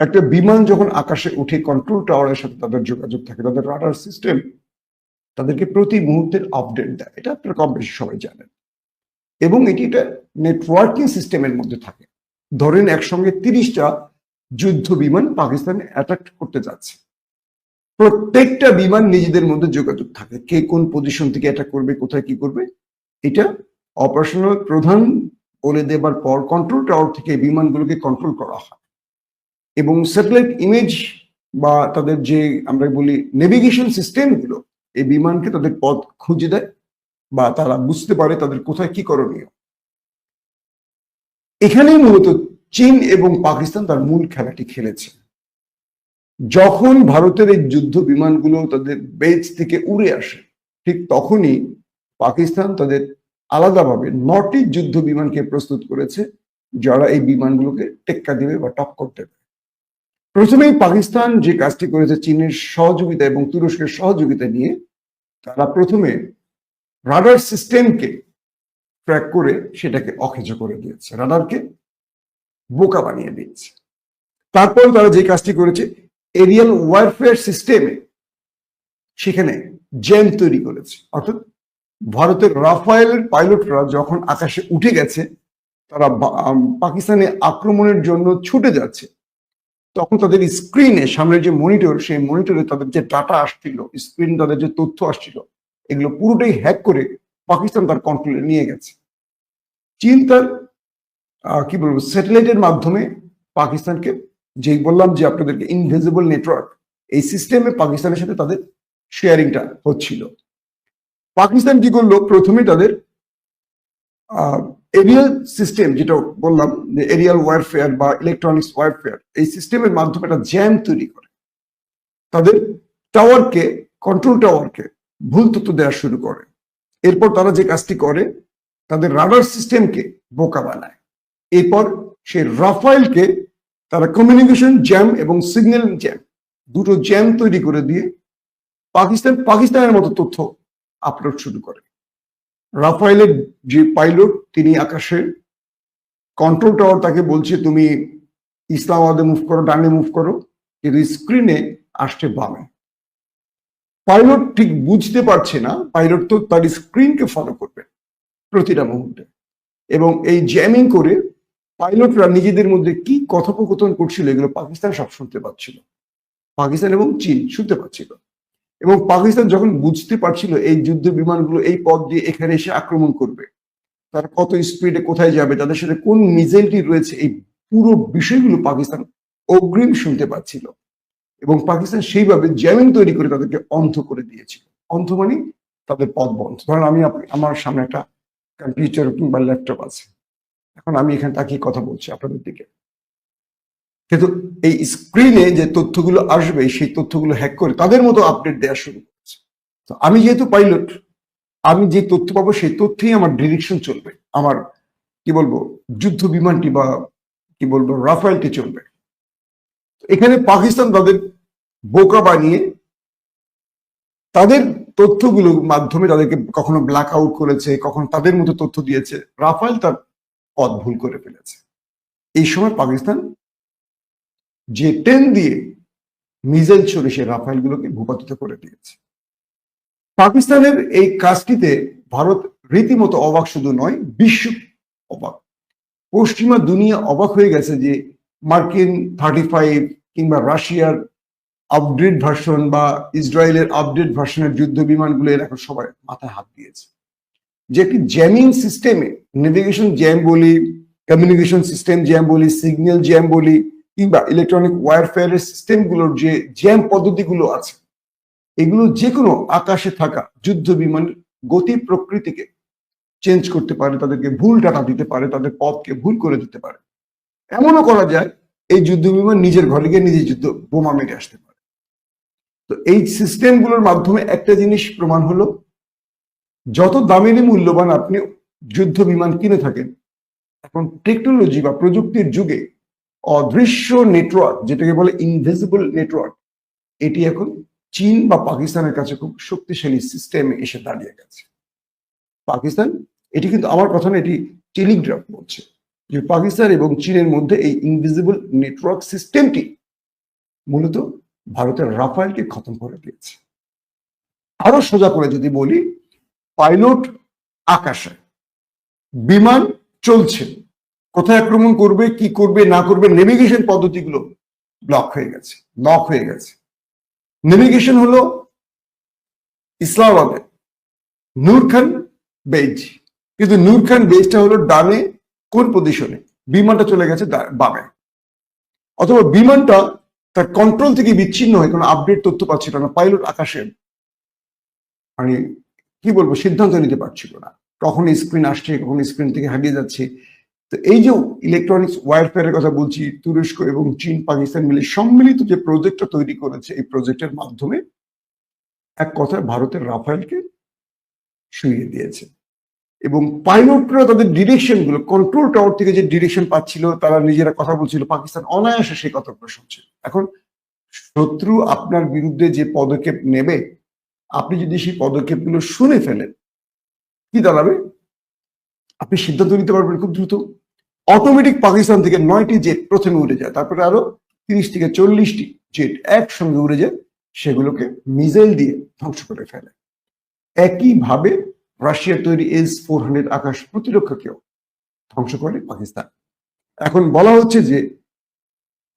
একটা বিমান যখন আকাশে উঠে কন্ট্রোল টাওয়ারের সাথে তাদের যোগাযোগ থাকে, তাদের রাডার সিস্টেম তাদেরকে প্রতি মুহূর্তের আপডেট দেয়। এটা আপনারা কম বেশি সবাই জানেন। এবং এটি একটা নেটওয়ার্কিং সিস্টেমের মধ্যে থাকে। ধরেন একসঙ্গে তিরিশটা যুদ্ধ বিমান পাকিস্তানে অ্যাটাক করতে যাচ্ছে। প্রত্যেকটা বিমান নিজেদের মধ্যে যোগাযোগ থাকে। কে কোন পজিশন থেকে অ্যাটাক করবে, কোথায় কি করবে, এটা অপারেশনাল প্রধান বলে দেবার পর কন্ট্রোল টাওয়ার থেকে বিমানগুলোকে কন্ট্রোল করা হয়। এবং স্যাটেলাইট ইমেজ বা তাদের যে আমরা বলি নেভিগেশন সিস্টেমগুলো এই বিমানকে তাদের পথ খুঁজে দেয় বা তারা বুঝতে পারে তাদের কোথায় কি করণীয়। এখানেই মূলত চীন এবং পাকিস্তান তার মূল খেলাটি খেলেছে। যখন ভারতের এই যুদ্ধ বিমানগুলো তাদের বেজ থেকে উড়ে আসে, ঠিক তখনই পাকিস্তান তাদের আলাদাভাবে নটি যুদ্ধ বিমানকে প্রস্তুত করেছে, যারা এই বিমানগুলোকে টেক্কা দেবে বা টক্কর দেবে। প্রথমেই পাকিস্তান যে কাজটি করেছে চীনের সহযোগিতা এবং তুরস্কের সহযোগিতা নিয়ে, তারা প্রথমে রাডার সিস্টেমকে ট্র্যাক করে সেটাকে অকেজ করে দিয়েছে, রাডারকে বোকা বানিয়ে দিয়েছে। তারপর তারা যে কাজটি করেছে, এরিয়াল ওয়ারফেয়ার সিস্টেমে সেখানে জ্যাম তৈরি করেছে। অর্থাৎ ভারতের রাফায়েলের পাইলটরা যখন আকাশে উঠে গেছে, তারা পাকিস্তানে আক্রমণের জন্য ছুটে যাচ্ছে তখন তাদের স্ক্রিনে সামনের যে মনিটর, সেই মনিটরে তাদের যে ডাটা আসছিল, স্ক্রিন তাদের যে তথ্য আসছিল, এগুলো পুরোটাই হ্যাক করে পাকিস্তান তার কন্ট্রোলে নিয়ে গেছে। চীন তার কি বলব স্যাটেলাইটের মাধ্যমে পাকিস্তানকে যেই বললাম যে আপনাদেরকে ইনভিজিবল নেটওয়ার্ক এই সিস্টেমে পাকিস্তানের সাথে তাদের শেয়ারিংটা হচ্ছিল। পাকিস্তান কি করল? প্রথমে তাদের এরিয়াল সিস্টেম যেটা বললাম, যে এরিয়াল ওয়ারফেয়ার বা ইলেকট্রনিক্স ওয়ারফেয়ার এই সিস্টেমের মাধ্যমে একটা জ্যাম তৈরি করে। তাদের টাওয়ারকে কন্ট্রোল টাওয়ারকে ভুল তথ্য দেওয়া শুরু করে। এরপর তারা যে কাজটি করে, তাদের রাডার সিস্টেমকে বোকা বানায়। এরপর সেই রাফাইলকে তারা কমিউনিকেশন জ্যাম এবং সিগন্যাল জ্যাম দুটো জ্যাম তৈরি করে দিয়ে পাকিস্তান, পাকিস্তানের মতো তথ্য আপলোড শুরু করে। রাফাইলের যে পাইলট, তিনি আকাশে কন্ট্রোল টাওয়ার তাকে বলছে, তুমি ইসলামাবাদে মুভ করো, ডানে মুভ করো। কিন্তু স্ক্রিনে আসছে বামে। পাইলট ঠিক বুঝতে পারছে না, পাইলট তো তার স্ক্রিনকে ফলো করবে প্রতিটা মুহূর্তে। এবং এই জ্যামিং করে পাইলটরা নিজেদের মধ্যে কি কথোপকথন করছিল, এগুলো পাকিস্তান সব শুনতে পাচ্ছিল। পাকিস্তান এবং চীন শুনতে পাচ্ছিল। এবং পাকিস্তান যখন বুঝতে পারছিল এই যুদ্ধ বিমানগুলো এই পথ দিয়ে এখানে এসে আক্রমণ করবে, তারা কত স্পিডে কোথায় যাবে, তাদের সাথে কোন মিসাইলটি রয়েছে, এই পুরো বিষয়গুলো পাকিস্তান অগ্রিম শুনতে পাচ্ছিল। এবং পাকিস্তান সেইভাবে জ্যামিং তৈরি করে তাদেরকে অন্ধ করে দিয়েছিল। অন্ধ মানে তাদের পথ বন্ধ। ধরেন আমি আমার সামনে একটা কম্পিউটার কিংবা ল্যাপটপ আছে। এখন আমি এখানে তাকিয়ে কথা বলছি আপনাদের দিকে। কিন্তু এই স্ক্রিনে যে তথ্যগুলো আসবে, সেই তথ্যগুলো হ্যাক করে তাদের মতো আপডেট দেওয়া শুরু করেছে। তো আমি যেহেতু পাইলট আমি যে তথ্য পাবো সেই তথ্যেই আমার ডিরেকশন চলবে। আমার, কি বলব, যুদ্ধ বিমানটি বা, কি বলব, রাফায়েলটি চলবে। এখানে পাকিস্তান তাদের বোকা বানিয়ে তাদের তথ্যগুলোর মাধ্যমে তাদেরকে কখনো ব্ল্যাক আউট করেছে, কখনো তাদের মতো তথ্য দিয়েছে। রাফায়েল তার পথ ভুল করে ফেলেছে। এই সময় পাকিস্তান যে টেন দিয়ে মিজাইল ছড়ে সে রাফাইলগুলোকে ভূপাতিত করে দিয়েছে। পাকিস্তানের এই কাজটিতে ভারত রীতিমতো অবাক শুধু নয়, বিশ্ব অবাক। পশ্চিমা দুনিয়া অবাক হয়ে গেছে যে মার্কিন থার্টি ফাইভ কিংবা রাশিয়ার আপডেট ভার্সন বা ইসরায়েলের আপডেট ভার্সনের যুদ্ধ বিমানগুলো এর এখন সবাই মাথায় হাত দিয়েছে। যে একটি জ্যামিং সিস্টেমে নেভিগেশন জ্যাম বলি কমিউনিকেশন সিস্টেম জ্যাম বলি সিগন্যাল জ্যাম বলি কিংবা ইলেকট্রনিক ওয়ারফেয়ারের সিস্টেমগুলোর যে জ্যাম পদ্ধতিগুলো আছে, এগুলো যে কোনো আকাশে থাকা যুদ্ধ বিমান গতি প্রকৃতিকে চেঞ্জ করতে পারে, তাদেরকে ভুল ডাটা দিতে পারে, তাদের পথকে ভুল করে দিতে পারে। এমনও করা যায়, এই যুদ্ধ বিমান নিজের ঘরে গিয়ে নিজের যুদ্ধ বোমা মেরে আসতে পারে। তো এই সিস্টেমগুলোর মাধ্যমে একটা জিনিস প্রমাণ হলো, যত দামেরই মূল্যবান আপনি যুদ্ধ বিমান কিনে থাকেন, এখন টেকনোলজি বা প্রযুক্তির যুগে অদৃশ্য নেটওয়ার্ক যেটাকে বলে ইনভিজিবল নেটওয়ার্ক এটি এখন চীন বা পাকিস্তানের কাছে খুব শক্তিশালী সিস্টেমে এসে দাঁড়িয়ে গেছে। পাকিস্তান, এটি কিন্তু আমার কথা এটি টেলিগ্রাফ বলছে যে পাকিস্তান এবং চীনের মধ্যে এই ইনভিজিবল নেটওয়ার্ক সিস্টেমটি মূলত ভারতের রাফায়েলকে খতম করে দিয়েছে। আরও সোজা করে যদি বলি পাইলট আকাশে বিমান চলছে। কোথায় আক্রমণ করবে, কি করবে, না করবে নেভিগেশন পদ্ধতিগুলো ব্লক হয়ে গেছে লক হয়ে গেছে। নেভিগেশন হলো ইসলামাবাদে নূর খান বেজ কিন্তু নূর খান বেজটা হলো ডানে, কোন পজিশনে বিমানটা চলে গেছে বামে। অথবা বিমানটা তার কন্ট্রোল থেকে বিচ্ছিন্ন হয়ে, কোনো আপডেট তথ্য পাচ্ছিল না পাইলট আকাশে মানে কি বলব, সিদ্ধান্ত নিতে পারছিল না। কখন স্ক্রিন আসছে, কখন স্ক্রিন থেকে হারিয়ে যাচ্ছে। তো এই যে ইলেকট্রনিক্স ওয়ারফেয়ারের কথা বলছি, তুরস্ক এবং চীন, পাকিস্তান মিলে সম্মিলিত যে প্রজেক্টটা তৈরি করেছে, এই প্রজেক্টের মাধ্যমে এক কথায় ভারতের রাফায়েলকে শুইয়ে দিয়েছে। এবং পাইলটরা তাদের ডিরেকশনগুলো কন্ট্রোল টাওয়ার থেকে যে ডিরেকশন পাচ্ছিল, তারা নিজেরা কথা বলছিল, পাকিস্তান অনায়াসে সেই কথাগুলো শুনছে এখন শত্রু আপনার বিরুদ্ধে যে পদক্ষেপ নেবে, আপনি যদি সেই পদক্ষেপগুলো শুনে ফেলেন, কি দাঁড়াবে? আপনি সিদ্ধান্ত নিতে পারবেন খুব দ্রুত। অটোমেটিক পাকিস্তান থেকে নয়টি জেট প্রথমে উড়ে যায়, তারপরে আরও তিরিশ থেকে চল্লিশটি জেট একসঙ্গে উড়ে যায়, সেগুলোকে মিসাইল দিয়ে ধ্বংস করে ফেলে। একইভাবে রাশিয়ার তৈরি এস ফোর হান্ড্রেড আকাশ প্রতিরক্ষাকেও ধ্বংস করে পাকিস্তান। এখন বলা হচ্ছে যে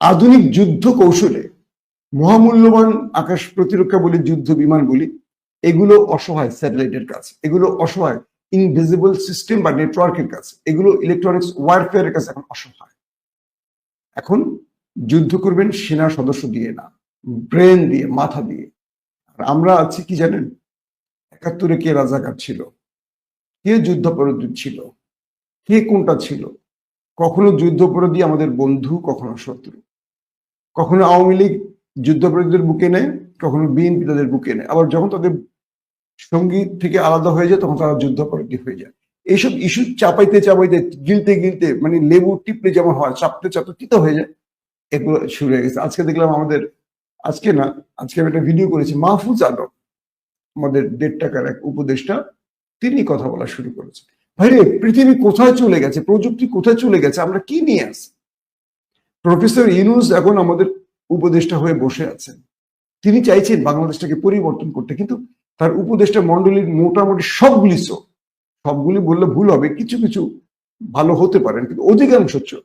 আধুনিক যুদ্ধ কৌশলে মহামূল্যবান আকাশ প্রতিরক্ষা বলি, যুদ্ধ বিমানগুলি এগুলো অসহায় স্যাটেলাইটের কাছে এগুলো অসহায় ইনভিজিবল সিস্টেম বা নেটওয়ার্কের কাছে। এগুলো ইলেকট্রনিক্স ওয়ারফেয়ারের কাছে এখন অসহায়। এখন যুদ্ধ করবেন সেনা সদস্য দিয়ে না ব্রেন দিয়ে, মাথা দিয়ে। আর আমরা আছি কি জানেন? একাত্তরে কে রাজাকার ছিল? কে যুদ্ধাপরাধী ছিল? কে কোনটা ছিল? কখনো যুদ্ধাপরাধী আমাদের বন্ধু, কখনো শত্রু। কখনো আওয়ামী লীগ যুদ্ধাপরাধীদের বুকে নেয়, কখনো বিএনপি তাদের বুকে নেয়। আবার যখন তাদের সংগীত থেকে আলাদা হয়ে যায়, তখন তারা যুদ্ধাপরাধী হয়ে যায়। এইসব ইস্যু চাপাইতে চাপাইতে, গিলতে গিলতে মানে লেবু টিপলে যেমন হয়, চাপতে চাপতে তিতা হয়ে যায়, এগুলো শুরু হয়ে গেছে। আজকে দেখলাম আমাদের, আজকে না, আজকে আমি একটা ভিডিও করেছি, মাহফুজ আলম আমাদের দেড় টাকার এক উপদেষ্টা, তিনি কথা বলা শুরু করেছেন ভাইরে পৃথিবী কোথায় চলে গেছে, প্রযুক্তি কোথায় চলে গেছে, আমরা কি নিয়ে আসি প্রফেসর ইউনুস এখন আমাদের উপদেষ্টা হয়ে বসে আছেন। তিনি চাইছেন বাংলাদেশটাকে পরিবর্তন করতে, কিন্তু তার উপদেষ্টা মন্ডলীর মোটামুটি সবগুলি চোর সবগুলি বললে ভুল হবে, কিছু কিছু ভালো হতে পারেন কিন্তু অধিকাংশ চোর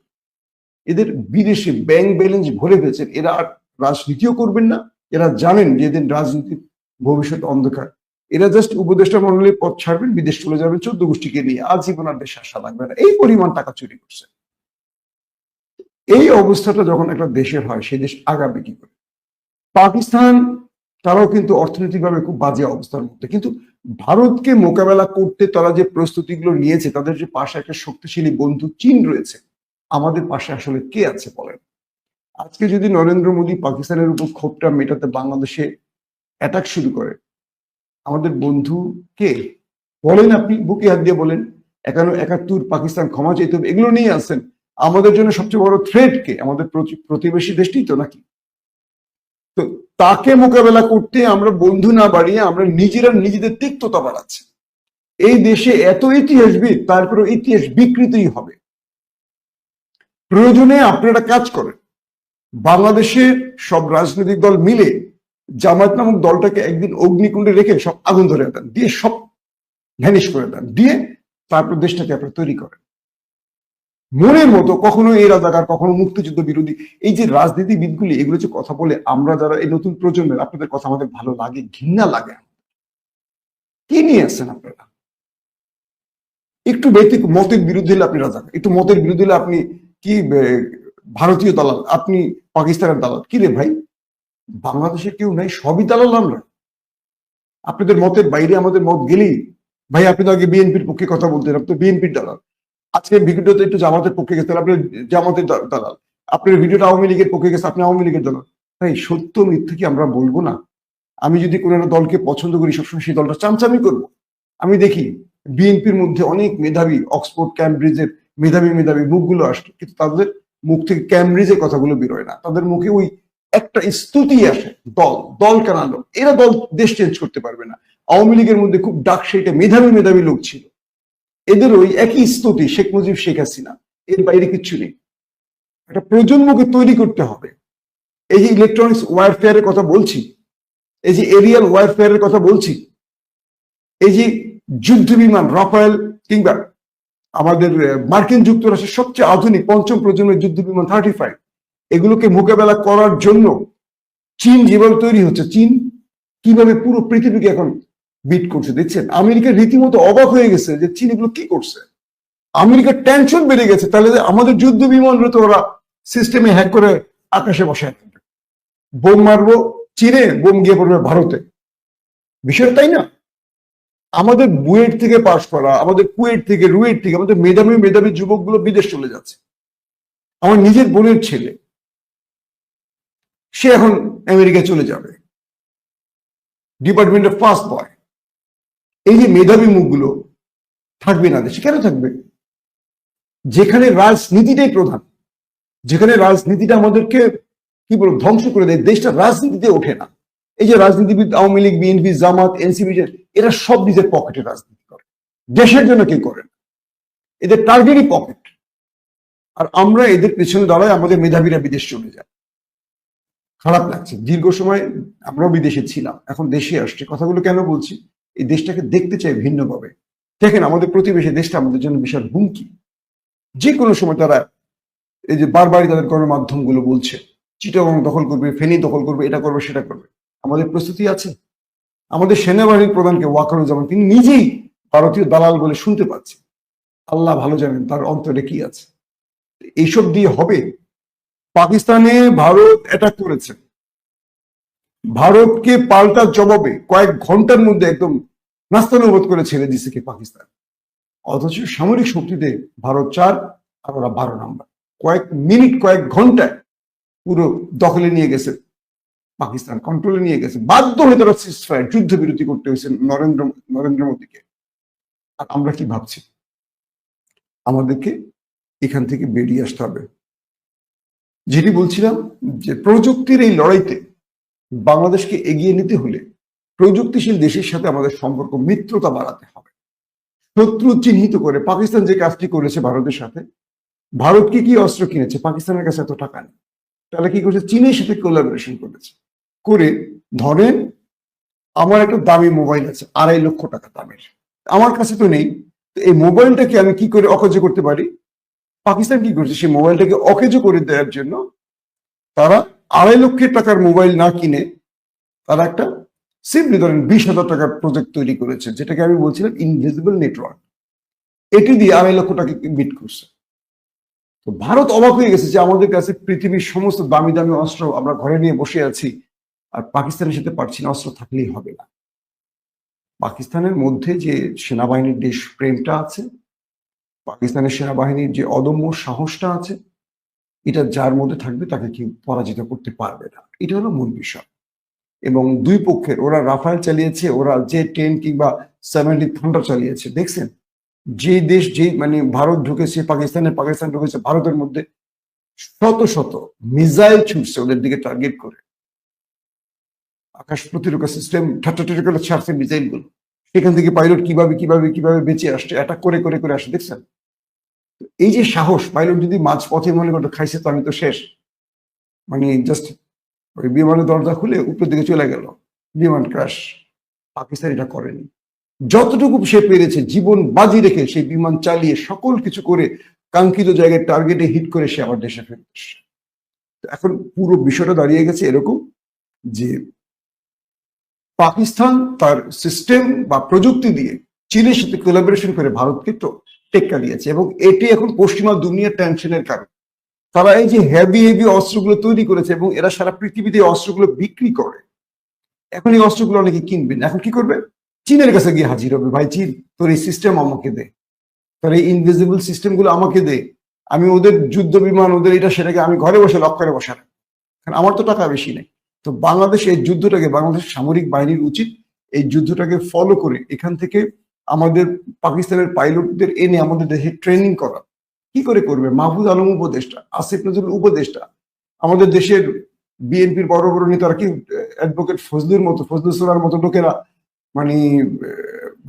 এদের বিদেশে ব্যাংক ব্যালেন্স ভরে ফেলছেন, এরা আর রাজনীতিও করবেন না, এরা জানেন যে এদের রাজনীতির ভবিষ্যৎ অন্ধকার। এরা জাস্ট উপদেষ্টা মন্ডলীর পথ ছাড়বেন, বিদেশ চলে যাবেন, চোদ্দ গোষ্ঠীকে নিয়ে, আজীবন আর দেশে আসা লাগবে না। এই পরিমাণ টাকা চুরি করছে। এই অবস্থাটা যখন একটা দেশের হয় সেই দেশ আগাবে কি করে? পাকিস্তান তারাও কিন্তু অর্থনৈতিকভাবে খুব বাজে অবস্থার মধ্যে। কিন্তু ভারতকে মোকাবেলা করতে তারা যে প্রস্তুতিগুলো নিয়েছে, তাদের যে পাশে একটা শক্তিশালী বন্ধু চীন রয়েছে, আমাদের পাশে আসলে কে আছে বলেন? আজকে যদি নরেন্দ্র মোদী পাকিস্তানের উপর ক্ষোভটা মেটাতে বাংলাদেশে অ্যাটাক শুরু করে, আমাদের বন্ধু কে? বলেন আপনি, বুকে হাত দিয়ে বলেন। একান্ন, একাত্তর, পাকিস্তান ক্ষমা চাইতে এগুলো নিয়ে আসেন। আমাদের জন্য সবচেয়ে বড় থ্রেট কে? আমাদের প্রতি- প্রতিবেশী দেশটি তো নাকি? তো তাকে মোকাবেলা করতে আমরা বন্ধু না বাড়িয়ে আমরা নিজেরা নিজেদের তিক্ততা বাড়াচ্ছি। এই দেশে এত ইতিহাসবিদ তারপরে ইতিহাস বিকৃতই হবে। প্রয়োজনে আপনারা কাজ করেন। বাংলাদেশের সব রাজনৈতিক দল মিলে জামায়াত নামক দলটাকে একদিন অগ্নিকুণ্ডে রেখে সব আগুন ধরে দেন, দিয়ে সব ভ্যানিশ করে দেন, দিয়ে তারপর দেশটাকে আপনারা তৈরি করেন। মনের মতো কখনো এই রাজাকার, কখনো মুক্তিযুদ্ধ বিরোধী, এই যে রাজনীতিবিদগুলি, এগুলো যে কথা বলে আমরা যারা এই নতুন প্রজন্মের, আপনাদের কথা আমাদের ভালো লাগে, ঘৃণা লাগে কি নিয়ে আসছেন আপনারা? একটু ব্যক্তি মতের বিরুদ্ধে হলে আপনি রাজাকার একটু মতের বিরুদ্ধে হলে আপনি কি ভারতীয় দালাল, আপনি পাকিস্তানের দালাল, কি রে ভাই? বাংলাদেশে কেউ নাই, সবই দালাল আমরা। আপনাদের মতের বাইরে আমাদের মত গেলেই, ভাই আপনি তো আগে বিএনপির পক্ষে কথা বলতেন, আপনি তো বিএনপির দালাল। আজকে ভিডিওতে একটু জামাতের পক্ষে গেছেন আপনি জামাতের দালাল। আপনার ভিডিওটা আওয়ামী লীগের পক্ষে গেছে, আপনি আওয়ামী লীগের দালাল। তাই সত্য মিথ্যে কি আমরা বলব না? আমি যদি কোনো একটা দলকে পছন্দ করি, সবসময় সেই দলটা চামচামি করব। আমি দেখি বিএনপির মধ্যে অনেক মেধাবী, অক্সফোর্ড, ক্যামব্রিজের মেধাবী মেধাবী মুখগুলো আসে কিন্তু তাদের মুখ থেকে ক্যামব্রিজের কথাগুলো বেরোয় না। তাদের মুখে ওই একটা স্তুতি আসে, দল দল কেনালো এরা দল দেশ চেঞ্জ করতে পারবে না। আওয়ামী লীগের মধ্যে খুব ডাক সেইটা মেধাবী মেধাবী লোক ছিল। এদের ওই একই স্তুতি শেখ মুজিব, শেখ হাসিনা। এর বাইরে কিচ্ছু নেই। একটা প্রজন্মকে তৈরি করতে হবে। এই যে ইলেকট্রনিক্স ওয়ারফেয়ারের কথা বলছি, এই যে এরিয়াল ওয়ারফেয়ারের কথা বলছি, এই যে যুদ্ধ বিমান রাফায়েল কিংবা আমাদের মার্কিন যুক্তরাষ্ট্রের সবচেয়ে আধুনিক পঞ্চম প্রজন্মের যুদ্ধ বিমান থার্টি ফাইভ এগুলোকে মোকাবেলা করার জন্য চীন যেভাবে তৈরি হচ্ছে, চীন কীভাবে পুরো পৃথিবীকে এখন বিট করছে, দেখছেন? আমেরিকা রীতিমতো অবাক হয়ে গেছে যে চীন এগুলো কি করছে? আমেরিকার টেনশন বেড়ে গেছে, তাহলে আমাদের যুদ্ধ বিমান তো ওরা সিস্টেমে হ্যাক করে আকাশে বসায় বোম মারবো চীনে, বোম গিয়ে পড়বে ভারতে। বিষয় তাই না? আমাদের বুয়েট থেকে পাশ করা, আমাদের কুয়েট থেকে, রুয়েট থেকে, আমাদের মেধাবী মেধাবী যুবকগুলো বিদেশ চলে যাচ্ছে। আমার নিজের বোনের ছেলে, সে এখন আমেরিকায় চলে যাবে। ডিপার্টমেন্টের ফার্স্ট বয় এই যে মেধাবী মুখগুলো থাকবে না দেশে, কেন থাকবে? যেখানে রাজনীতিটাই প্রধান, যেখানে রাজনীতিটা আমাদেরকে, কি বলব, ধ্বংস করে দেয়, দেশটা রাজনীতিতে ওঠে না। এই যে রাজনীতিবিদ, Awami League, BNP, Jamaat, NCP এরা সব নিজের পকেটে রাজনীতি করে। দেশের জন্য কেউ করে না। এদের টার্গেটই পকেট আর আমরা এদের পেছনে দাঁড়ায় আমাদের মেধাবীরা বিদেশ চলে যায়। খারাপ লাগছে। দীর্ঘ সময় আমরাও বিদেশে ছিলাম, এখন দেশে আসছে। কথাগুলো কেন বলছি? এই দেশটাকে দেখতে চাই ভিন্নভাবে। দেখেন, আমাদের প্রতিবেশী দেশটা আমাদের জন্য বিশাল হুমকি। যে কোনো সময় তারা এই যে বারবারই তাদের গণমাধ্যমগুলো বলছে, চিটাগং দখল করবে, ফেনী দখল করবে, এটা করবে, সেটা করবে। আমাদের প্রস্তুতি আছে। আমাদের সেনাবাহিনীর প্রধানকে ওয়াকারুজ্জামান, তিনি নিজেই ভারতীয় দালাল বলে শুনতে পাচ্ছি। আল্লাহ ভালো জানেন তার অন্তরে কি আছে। এইসব দিয়ে হবে। পাকিস্তানে ভারত অ্যাটাক করেছে। ভারতকে পাল্টা জবাবে কয়েক ঘণ্টার মধ্যে একদম নাস্তানুবোধ করে ছেড়ে দিছে কি পাকিস্তান। অথচ সামরিক শক্তিতে ভারত চার আর ওরা বারো নাম্বার। কয়েক মিনিট, কয়েক ঘন্টায় পুরো দখলে নিয়ে গেছে পাকিস্তান কন্ট্রোলে নিয়ে গেছে। বাধ্য হয়ে তারা সিজফায়ার যুদ্ধ বিরতি করতে হয়েছে নরেন্দ্র নরেন্দ্র মোদীকে। আর আমরা কি ভাবছি? আমাদেরকে এখান থেকে বেরিয়ে আসতে হবে। যেটি বলছিলাম যে প্রযুক্তির এই লড়াইতে বাংলাদেশকে এগিয়ে নিতে হলে প্রযুক্তিশীল দেশের সাথে আমাদের সম্পর্ক, মিত্রতা বাড়াতে হবে। শত্রু চিহ্নিত করে পাকিস্তান যে কাজটি করেছে ভারতের সাথে, ভারত কি কি অস্ত্র কিনেছে, পাকিস্তানের কাছে এত টাকা নেই। তাহলে কি করছে? চীনের সাথে কোলাবোরেশন করেছে। করে ধরেন, আমার একটা দামি মোবাইল আছে, আড়াই লক্ষ টাকা দামের। আমার কাছে তো নেই। তো এই মোবাইলটাকে আমি কি করে অকেজ করতে পারি? পাকিস্তান কি করছে? সেই মোবাইলটাকে অকেজ করে দেওয়ার জন্য তারা আড়াই লক্ষের টাকার মোবাইল না কিনে তারা একটা সিম্পলি ধরেন বিশ হাজার টাকার প্রজেক্ট তৈরি করেছে, যেটাকে আমি বলছিলাম ইনভিজিবল নেটওয়ার্ক এটি দিয়ে আড়াই লক্ষ টাকা বিট করছে। তো ভারত অবাক হয়ে গেছে যে আমাদের কাছে পৃথিবীর সমস্ত দামি দামি অস্ত্র আমরা ঘরে নিয়ে বসে আছি, আর পাকিস্তানের সাথে পারছি না, অস্ত্র থাকলেই হবে না। পাকিস্তানের মধ্যে যে সেনাবাহিনীর দেশ প্রেমটা আছে, পাকিস্তানের সেনাবাহিনীর যে অদম্য সাহসটা আছে, এটা যার মধ্যে থাকবে তাকে কি পরাজিত করতে পারবে না। এটা হলো মূল বিষয়। এবং দুই পক্ষের, ওরা রাফায়েল চালিয়েছে, ওরা যে টেন কিংবা সেভেন্টি থান্ডার চালিয়েছে, দেখছেন? যে দেশ, যে মানে ভারত ঢুকেছে পাকিস্তানে পাকিস্তান ঢুকেছে, ভারতের মধ্যে শত শত মিসাইল ছুটছে ওদের দিকে টার্গেট করে। আকাশ প্রতিরক্ষা সিস্টেম ঠাট্টা করে ছাড়ছে সেখান থেকে পাইলট কীভাবে কীভাবে কীভাবে বেঁচে আসছে অ্যাটাক করে করে করে আসে দেখছেন? এই যে সাহস পাইলট যদি মাঝ পথে মনে করতো খাইছে, তো আমি তো শেষ। মানে জাস্ট ওই বিমানের দরজা খুলে উপরের দিকে চলে গেল। বিমান ক্রাশ পাকিস্তান এটা করেনি। যতটুকু সে পেরেছে জীবন বাজি রেখে সেই বিমান চালিয়ে সকল কিছু করে কাঙ্ক্ষিত জায়গায় টার্গেটে হিট করে সে আবার দেশে। তো এখন পুরো বিষয়টা দাঁড়িয়ে গেছে এরকম যে পাকিস্তান তার সিস্টেম বা প্রযুক্তি দিয়ে চীনের সাথে কোলাবোরেশন করে ভারতকে টেক্কা দিয়েছে এবং এটি এখন পশ্চিমা দুনিয়ার টেনশনের কারণ। তারা এই যে হেভি হেভি অস্ত্রগুলো তৈরি করেছে এবং এরা সারা পৃথিবীতে অস্ত্রগুলো বিক্রি করে। এখন এই অস্ত্রগুলো অনেকে কিনবেন এখন কি করবে চীনের কাছে গিয়ে হাজির হবে। ভাই, চীন, তোর এই সিস্টেম আমাকে দে। তোর এই ইনভিজিবল সিস্টেমগুলো আমাকে দে। আমি ওদের যুদ্ধ বিমান, ওদের এটা, সেটাকে আমি ঘরে বসে লক করে বসার কারণ আমার তো টাকা বেশি নেই। তো বাংলাদেশ এই যুদ্ধটাকে, বাংলাদেশ সামরিক বাহিনীর উচিত এই যুদ্ধটাকে ফলো করে এখান থেকে আমাদের পাকিস্তানের পাইলটদের এনে আমাদের দেশে ট্রেনিং করা। কি করে করবে? মাহফুজ আলম উপদেষ্টা, আসিফ নজরুল উপদেষ্টা। আমাদের দেশের বিএনপির বড় বড় নেতারা কি অ্যাডভোকেট ফজলুর মতো ফজলুল সোলার মতো লোকেরা মানে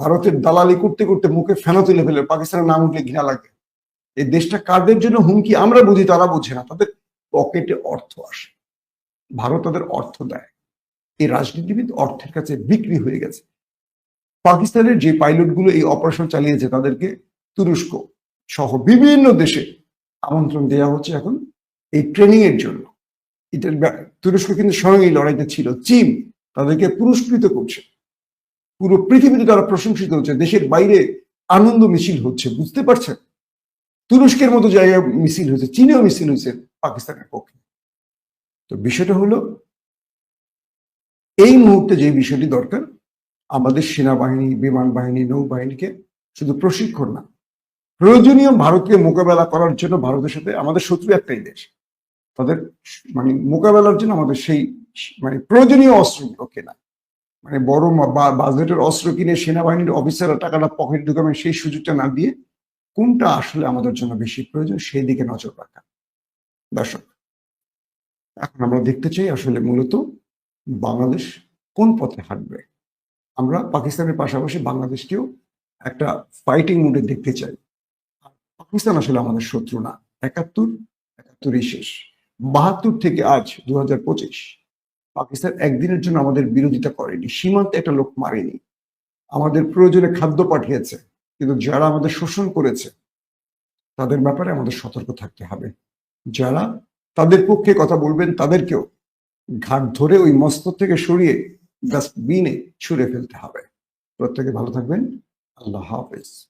ভারতের দালালি করতে করতে মুখে ফেনা তুলে ফেলে, পাকিস্তানের নাম উঠলে ঘৃণা লাগে। এই দেশটা কাদের জন্য হুমকি আমরা বুঝি, তারা বুঝে না, তাদের পকেটে অর্থ আসে। ভারত তাদের অর্থ দেয়। এই রাজনীতিবিদ অর্থের কাছে বিক্রি হয়ে গেছে। পাকিস্তানের যে পাইলটগুলো এই অপারেশন চালিয়েছে, তাদেরকে তুরস্ক সহ বিভিন্ন দেশে আমন্ত্রণ দেওয়া হচ্ছে এখন এই ট্রেনিং এর জন্য। এটার তুরস্ক কিন্তু স্বয়ং এই লড়াইতে ছিল। চীন তাদেরকে পুরস্কৃত করছে। পুরো পৃথিবীতে তারা প্রশংসিত হচ্ছে। দেশের বাইরে আনন্দ মিছিল হচ্ছে, বুঝতে পারছেন? তুরস্কের মতো জায়গায় মিছিল হয়েছে চীনেও মিছিল হয়েছে পাকিস্তানের পক্ষে। তো বিষয়টা হলো, এই মুহূর্তে যে বিষয়টি দরকার, আমাদের সেনাবাহিনী বিমান বাহিনী নৌবাহিনীকে শুধু প্রশিক্ষণ না প্রয়োজনীয় ভারতকে মোকাবেলা করার জন্য ভারতের সাথে আমাদের শত্রু একটাই দেশ। তাদের মানে মোকাবেলার জন্য আমাদের সেই মানে প্রয়োজনীয় অস্ত্রগুলো কেনা। মানে বড় বাজেটের অস্ত্র কিনে সেনাবাহিনীর অফিসাররা টাকাটা পকেট ঢুকাবেন সেই সুযোগটা না দিয়ে কোনটা আসলে আমাদের জন্য বেশি প্রয়োজন সেই দিকে নজর রাখা। দর্শক, এখন আমরা দেখতে চাই আসলে মূলত বাংলাদেশ কোন পথে হাঁটবে। আমরা পাকিস্তানের পাশাপাশি বাংলাদেশকেও একটা ফাইটিং মুডে দেখতে চাই। পাকিস্তান আসলে আমাদের শত্রু না। একাত্তর, একাত্তরই শেষ। বাহাত্তর থেকে আজ দু হাজার পঁচিশ, পাকিস্তান একদিনের জন্য আমাদের বিরোধিতা করেনি, সীমান্তে একটা লোক মারেনি। আমাদের প্রয়োজনে খাদ্য পাঠিয়েছে, কিন্তু যারা আমাদের শোষণ করেছে, তাদের ব্যাপারে আমাদের সতর্ক থাকতে হবে। যারা তাদের পক্ষে কথা বলবেন, তাদেরকেও ঘাট ধরে ওই মস্তক থেকে সরিয়ে ডাস্টবিনে ছুঁড়ে ফেলতে হবে। প্রত্যেকে ভালো থাকবেন। আল্লাহ হাফেজ।